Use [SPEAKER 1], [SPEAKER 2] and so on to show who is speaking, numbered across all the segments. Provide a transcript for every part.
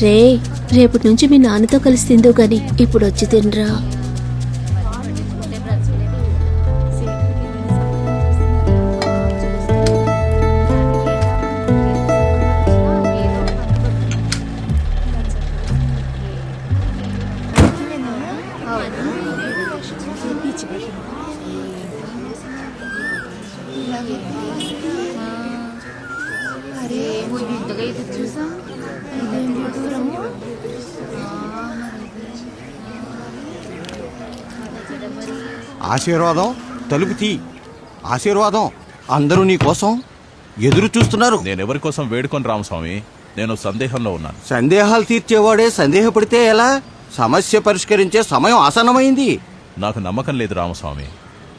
[SPEAKER 1] రే రేపటి నుంచి మీ నాన్నతో కలిసి తిందో గాని. ఇప్పుడు వచ్చి తినరా?
[SPEAKER 2] ఆశీర్వాదం? తలుపు తీ. ఆశీర్వాదం. అందరూ నీ కోసం ఎదురు చూస్తున్నారు.
[SPEAKER 3] నేను ఎవరి కోసం వేడుకొని రామస్వామి నేను సందేహంలో ఉన్నాను.
[SPEAKER 2] సందేహాలు తీర్చేవాడే సందేహపడితే ఎలా? సమస్య పరిష్కరించే సమయం ఆసన్నమైంది.
[SPEAKER 3] నాకు నమ్మకం లేదు రామస్వామి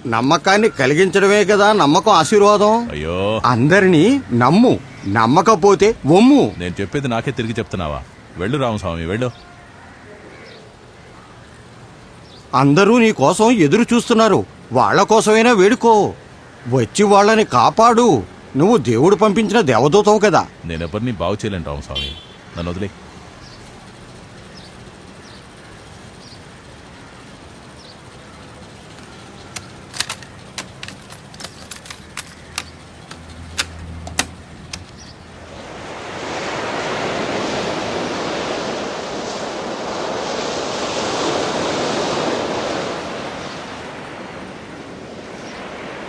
[SPEAKER 2] నమ్మకాన్ని కలిగించడమే కదా నమ్మకం ఆశీర్వాదం.
[SPEAKER 3] అయ్యో.
[SPEAKER 2] అందరినీ నమ్ము. నమ్మకపోతే ఒమ్ము
[SPEAKER 3] నేను చెప్పేది నాకే తిరిగి చెప్తున్నావా? వెళ్ళు రామస్వామి వెళ్ళు.
[SPEAKER 2] అందరూ నీ కోసం ఎదురు చూస్తున్నారు. వాళ్ళ కోసమైనా వేడుకో. వచ్చి వాళ్ళని కాపాడు. నువ్వు దేవుడు పంపించిన దేవదూతవు కదా.
[SPEAKER 3] నేనెవరిని బాగు చేయలేను రామస్వామి. నన్ను వదిలే.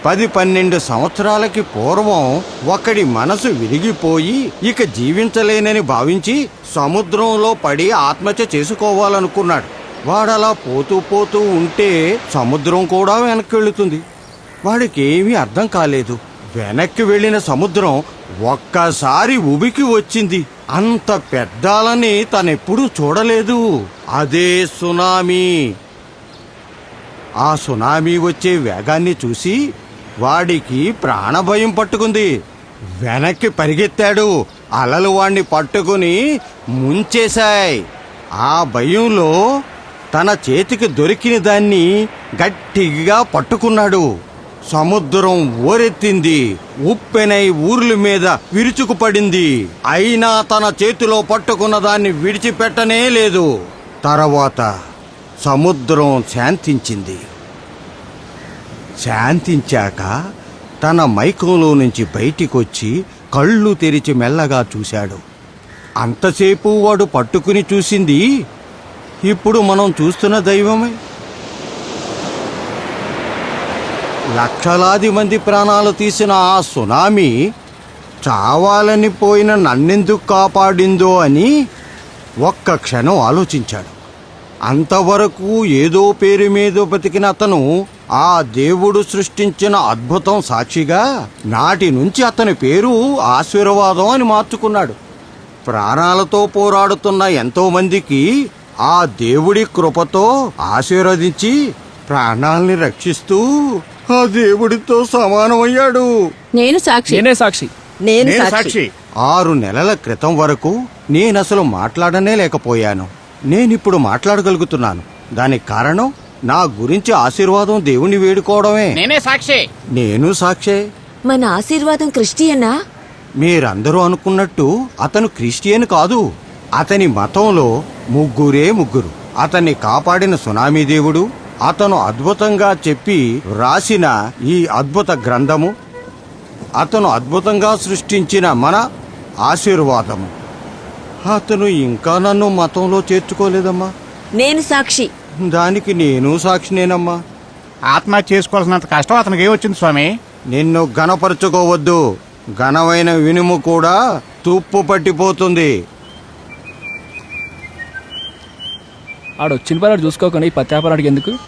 [SPEAKER 2] పది పన్నెండు సంవత్సరాలకి పూర్వం ఒకడి మనసు విరిగిపోయి ఇక జీవించలేనని భావించి సముద్రంలో పడి ఆత్మహత్య చేసుకోవాలనుకున్నాడు. వాడలా పోతూ పోతూ ఉంటే సముద్రం కూడా వెనక్కి వెళుతుంది వాడికి ఏమీ అర్థం కాలేదు. వెనక్కి వెళ్ళిన సముద్రం ఒక్కసారి ఉబికి వచ్చింది. అంత పెద్దాలని తనెప్పుడూ చూడలేదు. అదే సునామీ. ఆ సునామీ వచ్చే వేగాన్ని చూసి వాడికి ప్రాణభయం పట్టుకుంది. వెనక్కి పరిగెత్తాడు. అలలు వాణ్ణి పట్టుకుని ముంచేశాయి. ఆ భయంలో తన చేతికి దొరికిన దాన్ని గట్టిగా పట్టుకున్నాడు. సముద్రం ఓరెత్తింది ఉప్పెనై ఊర్ల మీద విరుచుకుపడింది. అయినా తన చేతిలో పట్టుకున్న దాన్ని విడిచిపెట్టనే లేదు. తర్వాత సముద్రం శాంతించింది. శాంతించాక తన మైకంలో నుంచి బయటికొచ్చి కళ్ళు తెరిచి మెల్లగా చూశాడు. అంతసేపు వాడు పట్టుకుని చూసింది ఇప్పుడు మనం చూస్తున్న దైవమే. లక్షలాది మంది ప్రాణాలు తీసిన ఆ సునామీ చావాలని పోయిన నన్నెందుకు కాపాడిందో అని ఒక్క క్షణం ఆలోచించాడు. అంతవరకు ఏదో పేరు మీద బతికిన అతను ఆ దేవుడు సృష్టించిన అద్భుతం సాక్షిగా నాటి నుంచి అతని పేరు ఆశీర్వాదం అని మార్చుకున్నాడు. ప్రాణాలతో పోరాడుతున్న ఎంతో మందికి ఆ దేవుడి కృపతో ఆశీర్వదించి ప్రాణాల్ని రక్షిస్తూ ఆ దేవుడితో సమానమయ్యాడు.
[SPEAKER 1] నేను సాక్షి.
[SPEAKER 4] నేనే సాక్షి.
[SPEAKER 1] నేను సాక్షి.
[SPEAKER 2] ఆరు నెలల క్రితం వరకు నేనసలు మాట్లాడనే లేకపోయాను. నేనిప్పుడు మాట్లాడగలుగుతున్నాను. దానికి కారణం నా గురించి ఆశీర్వాదం దేవుణ్ణి వేడుకోవడమే.
[SPEAKER 5] నేనే సాక్షి.
[SPEAKER 2] నేను సాక్షే.
[SPEAKER 1] మన ఆశీర్వాదం క్రిస్టియనా?
[SPEAKER 2] మీరందరూ అనుకున్నట్టు అతను క్రిస్టియన్ కాదు. అతని మతంలో ముగ్గురే ముగ్గురు. అతన్ని కాపాడిన సునామీ దేవుడు అతను అద్భుతంగా చెప్పి రాసిన ఈ అద్భుత గ్రంథము అతను అద్భుతంగా సృష్టించిన మన ఆశీర్వాదము. అతను ఇంకా నన్ను మతంలో చేర్చుకోలేదమ్మా.
[SPEAKER 1] నేను సాక్షి.
[SPEAKER 2] దానికి నేను సాక్షినేనమ్మా
[SPEAKER 5] ఆత్మహత్య చేసుకోవాల్సినంత కష్టం అతనికి ఏమొచ్చింది స్వామి?
[SPEAKER 2] నిన్ను గణపరచుకోవద్దు ఘనమైన వినుము కూడా తుప్పు పట్టిపోతుంది.
[SPEAKER 4] ఆడు వచ్చిన పని చూసుకోకుండా ఈ పత్యాపారాడికి ఎందుకు?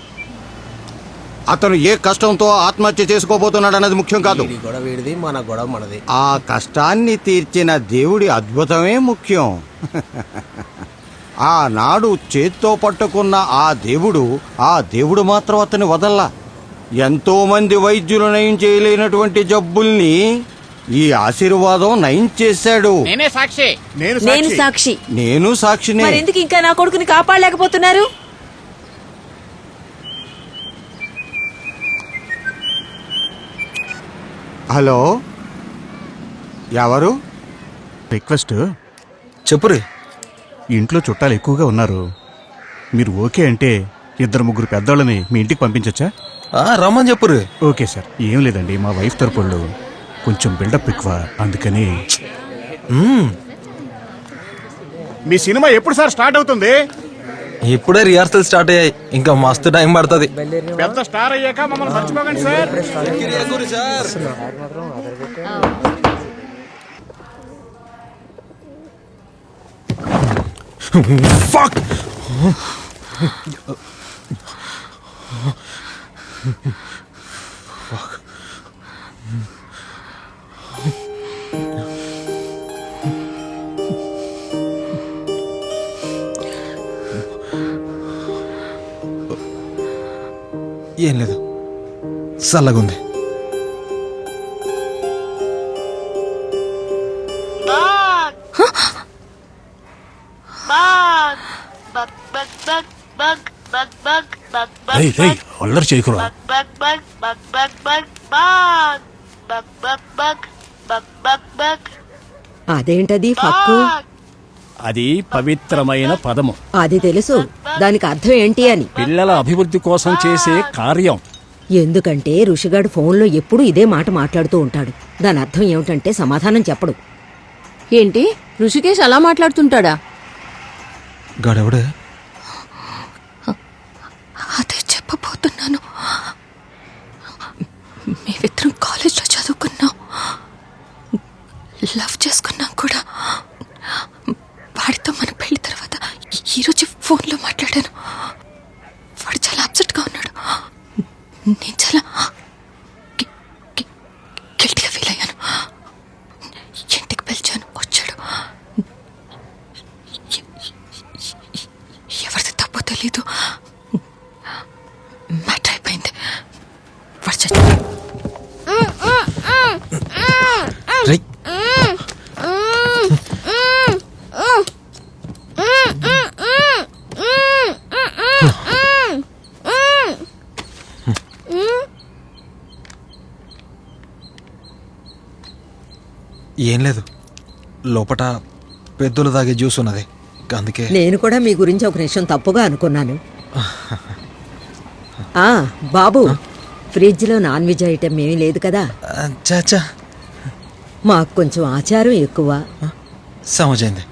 [SPEAKER 2] అతను ఏ కష్టంతో ఆత్మహత్య చేసుకోబోతున్నాడు అన్నది ముఖ్యం కాదు.
[SPEAKER 6] వీడి గొడవ వీడిది మన గొడవ మనది.
[SPEAKER 2] ఆ కష్టాన్ని తీర్చిన దేవుడి అద్భుతమే ముఖ్యం. ఆనాడు చేత్తో పట్టుకున్న ఆ దేవుడు ఆ దేవుడు మాత్రం అతని వదల్లా. ఎంతో మంది వైద్యులు నయం చేయలేనటువంటి జబ్బుల్ని ఈ ఆశీర్వాదం నయం చేశాడు.
[SPEAKER 5] నేనే సాక్షి. నేను
[SPEAKER 1] నేను సాక్షి.
[SPEAKER 2] నేను సాక్షినే.
[SPEAKER 1] మరెందుకు ఇంకా నా కొడుకుని కాపాడలేకపోతున్నారు?
[SPEAKER 2] హలో? ఎవరు?
[SPEAKER 5] రిక్వెస్ట్.
[SPEAKER 7] చెప్పురే.
[SPEAKER 5] ఇంట్లో చుట్టాలు ఎక్కువగా ఉన్నారు. మీరు ఓకే అంటే ఇద్దరు ముగ్గురు పెద్దోళ్ళని మీ ఇంటికి పంపించచ్చా?
[SPEAKER 7] ఆ, రమ్మని చెప్పురే
[SPEAKER 5] ఓకే సార్. ఏం లేదండి మా వైఫ్ తరపుళ్ళు కొంచెం బిల్డప్ ఎక్కువ. అందుకని. మీ సినిమా ఎప్పుడు సార్ స్టార్ట్ అవుతుంది?
[SPEAKER 7] ఇప్పుడే రిహార్సల్ స్టార్ట్ అయ్యాయి. ఇంకా మస్తు టైం పడుతుంది.
[SPEAKER 5] పెద్ద స్టార్ అయ్యాక మమ్మల్ని మర్చిపోకండి సార్.
[SPEAKER 7] Fuck! Fuck. ఏం లేదు చల్లగుంది
[SPEAKER 5] రేయ్,
[SPEAKER 8] bug,
[SPEAKER 5] అల్లరి చేయకురా.
[SPEAKER 9] అదేంటది ఫక్కు.
[SPEAKER 4] అది పవిత్రమైన పదము.
[SPEAKER 9] అది తెలుసు. దానికి అర్థం ఏంటి అని.
[SPEAKER 4] పిల్లల అభివృద్ధి కోసం చేసే కార్యం.
[SPEAKER 9] ఎందుకంటే ఋషిగాడు ఫోన్లో ఎప్పుడూ ఇదే మాట మాట్లాడుతూ ఉంటాడు. దాని అర్థం ఏమిటంటే సమాధానం చెప్పడు.
[SPEAKER 1] ఏంటి? ఋషికేష్ అలా మాట్లాడుతుంటాడా?
[SPEAKER 7] గాడెవడే?
[SPEAKER 1] అదే
[SPEAKER 7] తప్పపోతున్నాను ఏం లేదు. లోపట పెద్దలు తాగే జ్యూస్ ఉన్నది. అందుకే
[SPEAKER 9] నేను కూడా మీ గురించి ఒక నిమిషం తప్పుగా అనుకున్నాను. ఆ బాబు ఫ్రిడ్జ్లో నాన్ వెజ్ ఐటెం ఏమీ లేదు కదా?
[SPEAKER 7] చాచా
[SPEAKER 9] మాకు కొంచెం ఆచారం ఎక్కువ.
[SPEAKER 7] సమజైంది.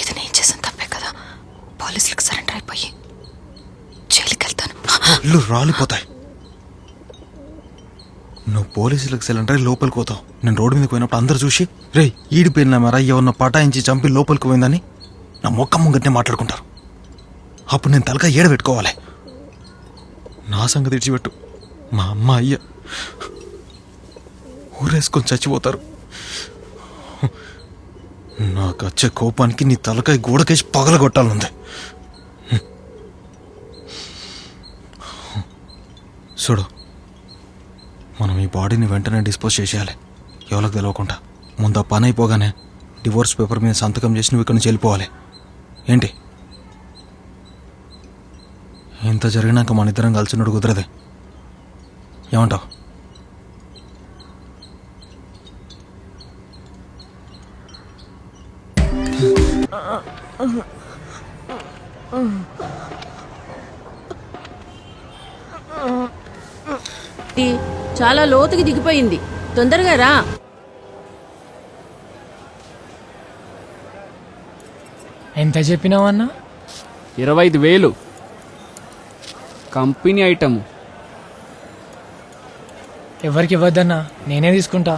[SPEAKER 1] ఇది నేను చేసిన తప్పే కదా? పోలీసులకు సరెండర్ అయిపోయి జైలుకి వెళ్తాను
[SPEAKER 7] ఇల్లు రాలిపోతాయి. నువ్వు పోలీసులకు సిలిండర్ లోపలికి పోతావు. నేను రోడ్డు మీదకి పోయినప్పుడు అందరు చూసి రే ఈడిపోయిన మరా ఎవరిన పటాయించి చంపి లోపలికి పోయిందని నా మొక్క ముంగట్నే మాట్లాడుకుంటారు. అప్పుడు నేను తలక ఏడ పెట్టుకోవాలి? నా సంగతి ఇడిచిపెట్టు. మా అమ్మ అయ్య. ఊరేసుకొని చచ్చిపోతారు. నాకు వచ్చే కోపానికి నీ తలకాయ గోడకేసి పగలగొట్టాలనుంది. చూడు మనం ఈ బాడీని వెంటనే డిస్పోజ్ చేసేయాలి. ఎవరికి తెలియకుండా ముందు ఆ పని అయిపోగానే డివోర్స్ పేపర్ మీద సంతకం చేసి నువ్వు ఇక్కడ నుంచి వెళ్ళిపోవాలి. ఏంటి? ఇంత జరిగినాక మన ఇద్దరం కలిసినట్టు కుదరదే. ఏమంటావు?
[SPEAKER 1] చాలా లోతుకి దిగిపోయింది. తొందరగా రా.
[SPEAKER 10] ఎంత చెప్పినావన్నా
[SPEAKER 4] ఇరవై ఐదు వేలు. Company item.
[SPEAKER 10] ఎవరికి ఇవ్వద్దన్నా? నేనే తీసుకుంటా.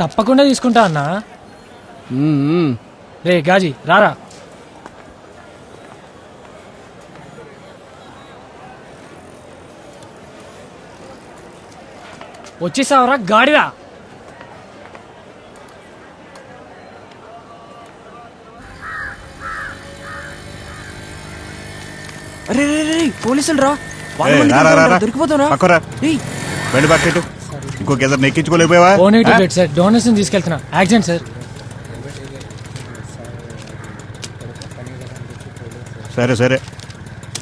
[SPEAKER 10] తప్పకుండా తీసుకుంటా అన్నా. రే గాజీ రారా. వచ్చేసావరా గాడిరా
[SPEAKER 6] అరే రే రే పోలీసులు రా.
[SPEAKER 5] ఏయ్, రా, రా, రా, రా. పక్కరా. బండి పక్కెట్టు ఇంకొక ఇద్దరు ఎక్కించుకోలేకపోయావా
[SPEAKER 10] O negative blood sir. Donors తీసుకెళ్తున్నా. Accident sir.
[SPEAKER 5] సరే సరే.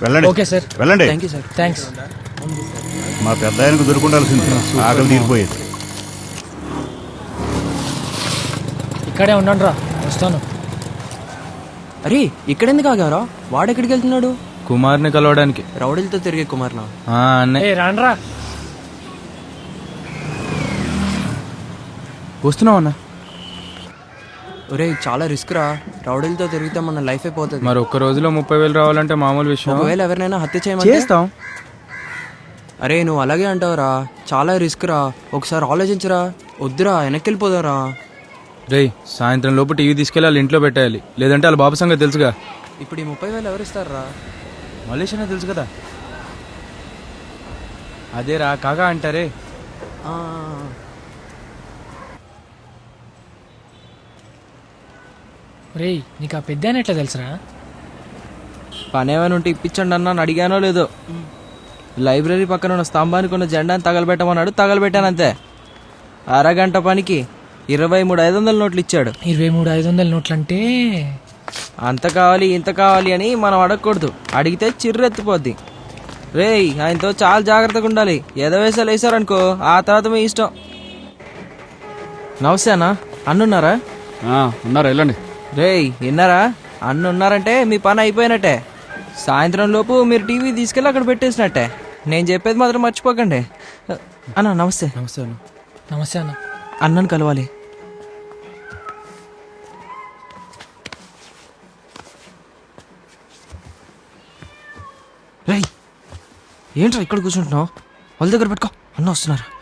[SPEAKER 5] వెళ్ళండి.
[SPEAKER 10] Okay sir.
[SPEAKER 5] వెళ్ళండి.
[SPEAKER 6] Thank you sir.
[SPEAKER 10] థ్యాంక్స్
[SPEAKER 5] మా పెద్ద ఆయనకు దొరుకుండాల్సింది. ఆకలి తీరిపోయేది.
[SPEAKER 10] ఇక్కడే ఉండండి రా వస్తాను.
[SPEAKER 6] అరే ఇక్కడెందుకు ఆగారా వాడెక్కడికి వెళ్తున్నాడు?
[SPEAKER 11] కుమార్ని కలవడానికి.
[SPEAKER 6] రౌడీలతో తిరిగే కుమార్నా?
[SPEAKER 11] ఆ, అన్నే
[SPEAKER 10] ఏ రాండ్రా.
[SPEAKER 11] వస్తున్నావు అన్న.
[SPEAKER 6] ఒరే చాలా రిస్క్ రా. రౌడీలతో తిరిగితే మన లైఫ్ అయిపోతుంది
[SPEAKER 11] మరి ఒక్క రోజులో ముప్పై వేలు రావాలంటే మామూలు విషయం.
[SPEAKER 6] ఒకవేళ ఎవరినైనా హత్య చేయమంటే?
[SPEAKER 11] చేస్తాం.
[SPEAKER 6] అరే నువ్వు అలాగే అంటావురా. చాలా రిస్క్ రా ఒకసారి ఆలోచించరా. వద్దురా వెనక్కి వెళ్ళిపోదారా
[SPEAKER 11] రేయ్ సాయంత్రం లోపు టీవీ తీసుకెళ్ళి వాళ్ళ ఇంట్లో పెట్టేయాలి. లేదంటే వాళ్ళ బాబు సంగతి తెలుసుగా.
[SPEAKER 6] ఇప్పుడు ఈ ముప్పై వేలు ఎవరు ఇస్తారా
[SPEAKER 11] మలేషియా తెలుసు కదా. అదేరా కాగా అంటారే.
[SPEAKER 10] రేయ్ నీకు ఆ పెద్ద ఎట్లా తెలుసురా?
[SPEAKER 6] పని ఏమైనా ఉంటే ఇప్పించండి అన్న అని అడిగానో లేదో. లైబ్రరీ పక్కన ఉన్న స్తంభానికి ఉన్న జెండాని తగలబెట్టమన్నాడు. తగలబెట్టాను అంతే. అరగంట పనికి ఇరవై మూడు ఐదు వందల నోట్లు ఇచ్చాడు.
[SPEAKER 10] ఇరవై మూడు ఐదు వందల నోట్లు అంటే
[SPEAKER 6] అంత కావాలి ఇంత కావాలి అని మనం అడగకూడదు. అడిగితే చిర్రెత్తిపోద్ది. రేయ్ ఆయనతో చాలా జాగ్రత్తగా ఉండాలి. ఎదవేసాలు వేసారనుకో ఆ తర్వాత మీ ఇష్టం. నమస్తే అన్న. అన్నున్నారా?
[SPEAKER 4] ఉన్నారు వెళ్ళండి.
[SPEAKER 6] రేయ్ విన్నారా? అన్న ఉన్నారంటే మీ పని అయిపోయినట్టే. సాయంత్రం లోపు మీరు టీవీ తీసుకెళ్ళి అక్కడ పెట్టేసినట్టే. నేను చెప్పేది మాత్రం మర్చిపోకండి. అన్న నమస్తే.
[SPEAKER 11] నమస్తే అన్న.
[SPEAKER 10] నమస్తే అన్న.
[SPEAKER 6] అన్నను కలవాలి. రేయ్ ఏంట్రా ఇక్కడ కూర్చుంటున్నావు? వాళ్ళ దగ్గర పెట్టుకో. అన్న వస్తున్నారు?